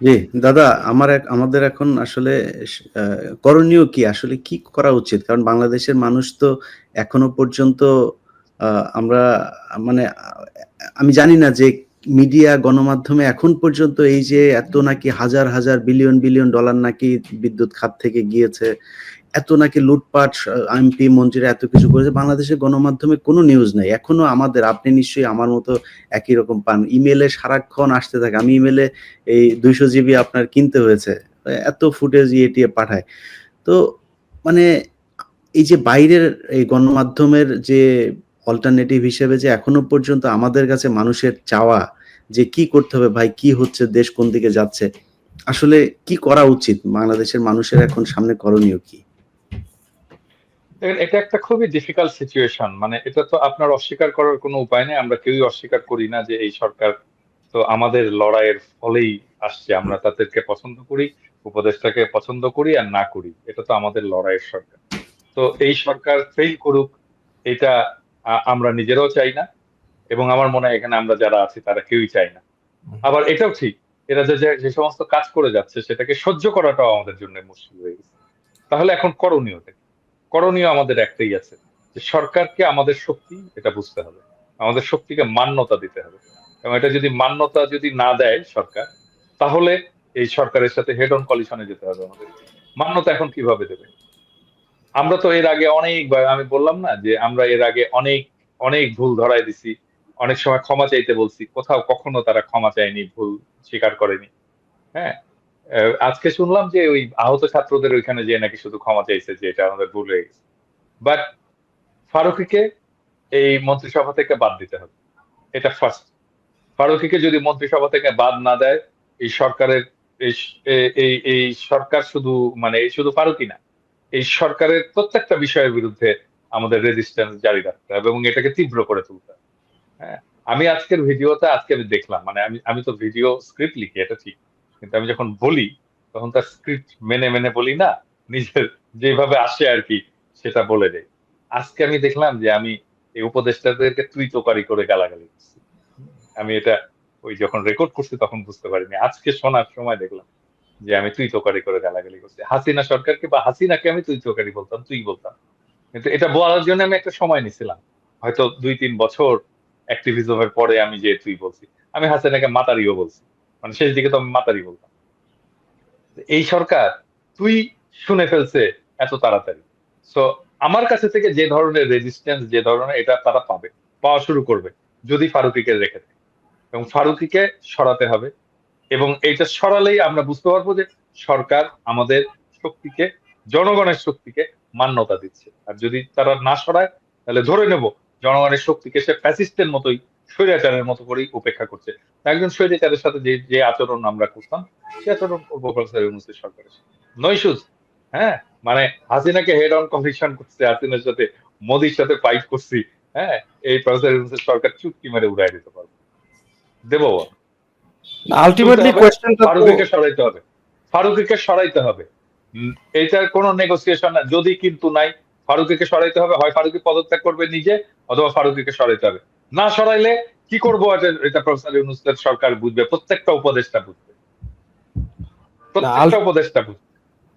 জি, দাদা আমার এক আমাদের এখন আসলে করণীয় কি? আসলে কি করা উচিত? কারণ বাংলাদেশের মানুষ তো এখনও পর্যন্ত আমরা মানে আমি জানি না যে মিডিয়া গণমাধ্যমে এখন পর্যন্ত এই যে এত নাকি হাজার, হাজার বিলিয়ন, বিলিয়ন ডলার নাকি বিদ্যুৎ খাত থেকে গিয়েছে। এত নাকি লুটপাট এমপি মন্ত্রীরা এত কিছু করেছে। বাংলাদেশের গণমাধ্যমে কোনো নিউজ নাই। এখনও আমাদের আপনি নিশ্চয়ই আমার মতো একই রকম পান। ইমেলে সারাক্ষণ আসতে থাকে। আমি ইমেলে এই ২০০ জিবি আপনার কিনতে হয়েছে। এত ফুটেজ ইয়ে পাঠায়। তো মানে এই যে বাইরের এই গণমাধ্যমের যে অল্টারনেটিভ হিসেবে যে এখনও পর্যন্ত আমাদের কাছে মানুষের চাওয়া যে কি করতে হবে ভাই, কি হচ্ছে, দেশ কোন দিকে যাচ্ছে? আসলে কি করা উচিত? বাংলাদেশের মানুষের এখন সামনে করণীয় কি? দেখেন এটা একটা খুবই ডিফিকাল্ট সিচুয়েশন। মানে এটা তো আপনার অস্বীকার করার কোনো উপায় নেই। আমরা কেউই অস্বীকার করি না যে এই সরকার তো আমাদের লড়াইয়ের ফলেই আসছে। আমরা তাদেরকে পছন্দ করি, উপদেষ্টাকে পছন্দ করি আর না করি। এটা তো আমাদের লড়াইয়ের সরকার। তো এই সরকার ফেইল করুক এটা আমরা নিজেরাও চাই না। এবং আমার মনে হয় এখানে আমরা যারা আছি তারা কেউই চাই না। আবার এটাও ঠিক এরা যে, যে, সমস্ত কাজ করে যাচ্ছে সেটাকে সহ্য করাটাও আমাদের জন্য মুশকিল হয়ে গেছে। তাহলে এখন করণীয় কি? করণীয় আমাদের একটাই আছে। যে সরকারকে আমাদের শক্তি এটা বুঝতে হবে। আমাদের শক্তিকে মান্যতা দিতে হবে। এবং এটা যদি মান্যতা যদি না দেয় সরকার, তাহলে এই সরকারের সাথে হেড অন কলিশন যেতে হবে আমাদের। মান্যতা এখন কীভাবে দেবে? আমরা তো এর আগে অনেকবার আমি বললাম না যে আমরা এর আগে অনেক, অনেক ভুল ধরায় দিছি। অনেক সময় ক্ষমা চাইতে বলছি। কোথাও কখনো তারা ক্ষমা চায়নি, ভুল স্বীকার করেনি। হ্যাঁ? আজকে শুনলাম যে ওই আহত ছাত্রদের ওইখানে যেয়ে নাকি শুধু ক্ষমা চাইছে যে এটা আমাদের ভুল হয়ে গেছে। বাট ফারুকীকে এই মন্ত্রিসভা থেকে বাদ দিতে হবে। এটা ফার্স্ট। ফারুকীকে যদি মন্ত্রিসভা থেকে বাদ না দেয়, এই সরকারের এই এই সরকার শুধু মানে শুধু ফারুকী না। এই সরকারের প্রত্যেকটা বিষয়ের বিরুদ্ধে আমাদের রেজিস্ট্যান্স জারি রাখতে হবে এবং এটাকে তীব্র করে তুলতে হবে। হ্যাঁ? আমি আজকের ভিডিওতে আজকে আমি দেখলাম মানে আমি আমি তো ভিডিও স্ক্রিপ্ট লিখি এটা ঠিক। কিন্তু আমি যখন বলি তখন তার স্ক্রিপ্ট মেনে, মেনে বলি না। নিজের যেভাবে আসে আরকি সেটা বলে দেই। আজকে আমি দেখলাম যে আমি এই উপদেষ্টাদেরকে তুই তোকারি করে গালাগালি করছি। আমি এটা ওই যখন রেকর্ড করছি তখন বুঝতে পারিনি। আজকে শোনার সময় দেখলাম যে আমি তুই তোকারি করে গালাগালি করছি। হাসিনা সরকারকে বা হাসিনাকে আমি তুই তোকারি বলতাম, তুই বলতাম। কিন্তু এটা বলার জন্য আমি একটা সময় নিছিলাম। হয়তো ২-৩ বছর অ্যাক্টিভিজম এর পরে আমি যে তুই বলছি। আমি হাসিনাকে মাতারিও বলছি। মানে শেষ দিকে তো আমি মাতারি বলতাম। এই সরকার, তুই শুনে ফেলছে এত তাড়াতাড়ি। সো আমার কাছে থেকে যে ধরনের রেজিস্ট্যান্স যে ধরনের এটা তারা পাবে। পাওয়া শুরু করবে। যদি ফারুকীকে রেখে দেয়। এবং ফারুকিকে সরাতে হবে। এবং এইটা সরালেই আমরা বুঝতে পারব যে সরকার আমাদের শক্তিকে, জনগণের শক্তিকে মান্যতা দিচ্ছে। আর যদি তারা না সরায়, তাহলে ধরে নেব, জনগণের শক্তিকে সে ফ্যাসিস্টের মতোই স্বৈরাচারের মতো করেই উপেক্ষা করছে। একজন স্বৈরাচারের সাথে যে, যে আচরণ আমরা করতাম সে আচরণ প্রফেসর ইউনূসের সরকারের সাথে। নো ইস্যুস হ্যাঁ? মানে হাসিনাকে হেড অন কমিশন করছে, হাসিনার সাথে মোদির সাথে ফাইট করছি। হ্যাঁ? এই প্রফেসর ইউনূসের সরকার চুটকি মেরে উড়ায় দিতে পারবে। দেব আলটিমেটলি কোয়েশ্চেনটা ফারুকীকে সরাইতে হবে। ফারুকীকে সরাইতে হবে। উম এইটার কোনো নেগোসিয়েশন না। যদি কিন্তু নাই ফারুকীকে সরাইতে হবে। হয় ফারুকি পদত্যাগ করবে নিজে অথবা ফারুকীকে সরাইতে হবে। না সরাইলে কি করব এটা, প্রফেসর ইউনুসের সরকার বুঝবে। প্রত্যেকটা উপদেষ্টা বুঝবে। প্রত্যেকটা উপদেষ্টা বুঝবে।